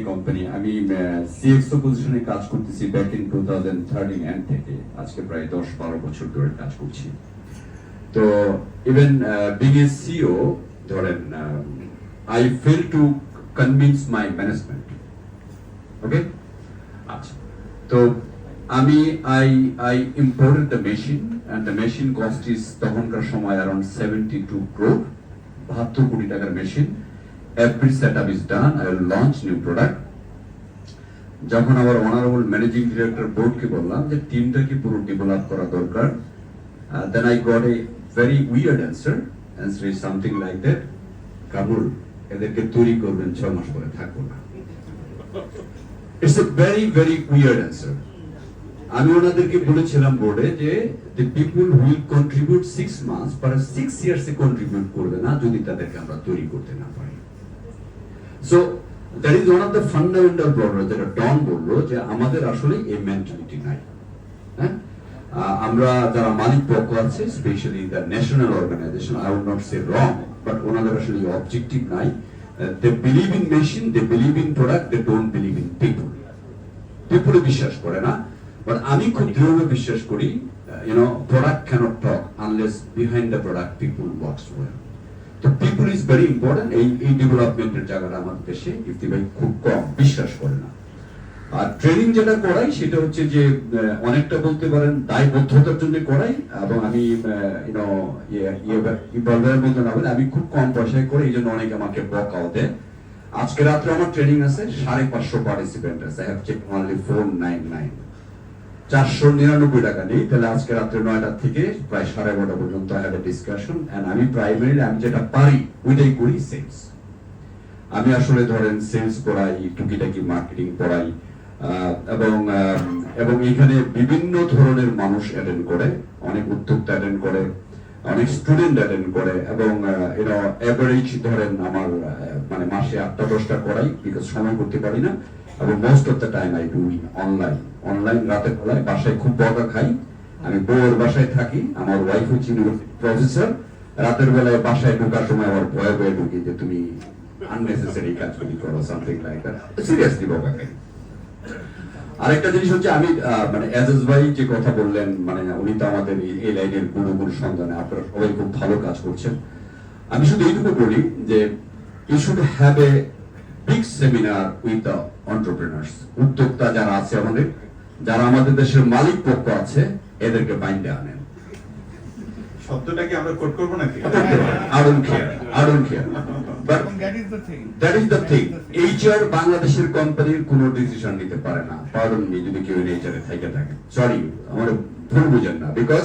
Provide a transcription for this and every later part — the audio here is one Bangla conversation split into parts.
এনি কোম্পানি আমি সিএক্সও পজিশনে কাজ করতেছি back in two thousand thirteen end থেকে। আজকে প্রায় দশ বারো বছর ধরে কাজ করছি। তো ইভেন বিং এ সিও ধরেন I fail to convince my management okay আচ্ছা। তো, আমি I I imported the machine and the machine cost is তখনকার সময় অ্যারাউন্ড সেভেন্টি টু ক্রোড বাহাত্তর কোটি টাকার machine every set up is done I launch new product যখন আমার অনারেবল ম্যানেজিং ডিরেক্টর বোর্ডকে বললাম যে টিমটাকে পুরো ডেভেলপ করা দরকার? Then I got a very weird answer answer is something like that Kamrul এদেরকে তৈরি করবেন, ছয় মাস পরে থাকব না। It's a very very weird answer আমি ওনাদেরকে বলেছিলাম বোর্ডে যে the people will contribute six months পর সিক্স ইয়ার্স কন্ট্রিবিউট করবে না, যদি তাদেরকে আমরা তৈরি করতে না পারি। So that is one of the fundamental problem যেটা ডন বলল যে আমাদের আসলে এই মেন্টালিটি নাই। হ্যাঁ? আমরা যারা মালিক পক্ষ আছে specially the national organisation I would not say wrong but ওনাদের আসলে অবজেক্টিভ নাই। They believe in machine they believe in product they don't believe in people পিপলে বিশ্বাস করে না বাট আমি খুব দৃঢ়ভাবে বিশ্বাস করি you know product can't talk unless behind the product people works well তো ইজ ভেরি ইম্পর্টেন্ট এই এই ডেভেলপমেন্টের জায়গাটা আমাদের দেশে ইফতি ভাই খুব কম, বিশ্বাস করে না। আর ট্রেনিং যেটা করাই, সেটা হচ্ছে যে অনেকটা বলতে পারেন দায়বদ্ধতার জন্য করাই এবং আমি ইউনো ইয়ে বলতে না আমি খুব কম পয়সায় করে এই জন্য অনেকে আমাকে বকাও দেয়। আজকে রাত্রে আমার ট্রেনিং আছে, সাড়ে পাঁচশো পার্টিসিপেন্ট আছে। Have check only four nine nine চারশো নিরানব্বই টাকা নেই। তাহলে আজকে রাত্রে নয়টা থেকে প্রায় সাড়ে এগারোটা পর্যন্ত আই ডিসকাশন এন্ড আমি প্রাইমারি আমি যেটা পারি ওইটাই করি সেলস আমি আসলে ধরেন সেলস করাই টুকিটাকি মার্কেটিং আহ, এবং এবং এখানে বিভিন্ন ধরনের মানুষ অ্যাটেন্ড করে অনেক উদ্যোক্তা অ্যাটেন্ড করে অনেক স্টুডেন্ট অ্যাটেন্ড করে এবং এরা অ্যাভারেজ ধরেন আমার মানে মাসে আটটা দশটা করাই বিকজ সময় করতে পারি না। এবং most of the time I do online online রাতের বেলায় বাসায় খুব বকা খাই। আমি বউয়ের বাসায় থাকি, আমার ওয়াইফ হচ্ছে প্রফেসর রাতের বেলায় বাসায় ঢোকার সময় আমার ভয়ে ভয়ে ঢুকি যে তুমি আননেসেসারি কাজগুলি করো সামথিং লাইক দ্যাট সিরিয়াসলি বকা খাই। আরেকটা জিনিস হচ্ছে আমি মানে এজাজ ভাই যে কথা বললেন মানে উনি তো আমাদের এই- লাইনের গুরু গুরু সন্তানে আপনারা সবাই খুব ভালো কাজ করছেন। আমি শুধু এইটুকু বলি যে you should have a big seminar with the entrepreneurs উদ্যোক্তা যারা আছে আমাদের যারা আমাদের দেশের মালিক পক্ষ আছে এদেরকে বাইন্ডে আনেন। আমরা কোট করব নাকি. That is the thing HR বাংলাদেশের কোম্পানির কোনো ডিসিশন নিতে পারে না। পারদন মি যদি কেউ এইচআরে থেকে থাকে। সরি আমার ভুল বুঝেন না। বিকজ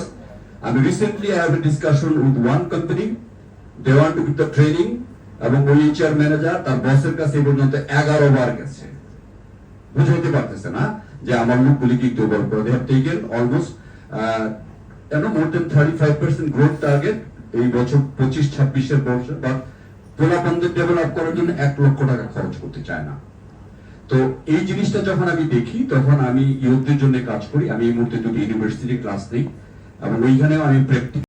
আমি recently I have a discussion with one company they want to give the training এবং এইচআর ম্যানেজার তার বসের কাছে পর্যন্ত এগারো বার গেছে। বুঝাইতে পারতেছে না যে আমার লোকগুলি কি have taken almost more than thirty five percent growth target এই বছর পঁচিশ, ছাব্বিশের বা ডেভেলপ করার জন্য এক লক্ষ টাকা খরচ করতে চায় না। তো এই জিনিসটা যখন আমি দেখি, তখন আমি ইউথদের জন্য কাজ করি। আমি এই মুহূর্তে দুটি ইউনিভার্সিটি ক্লাস নেই, এবং ওইখানেও আমি প্র্যাকটিস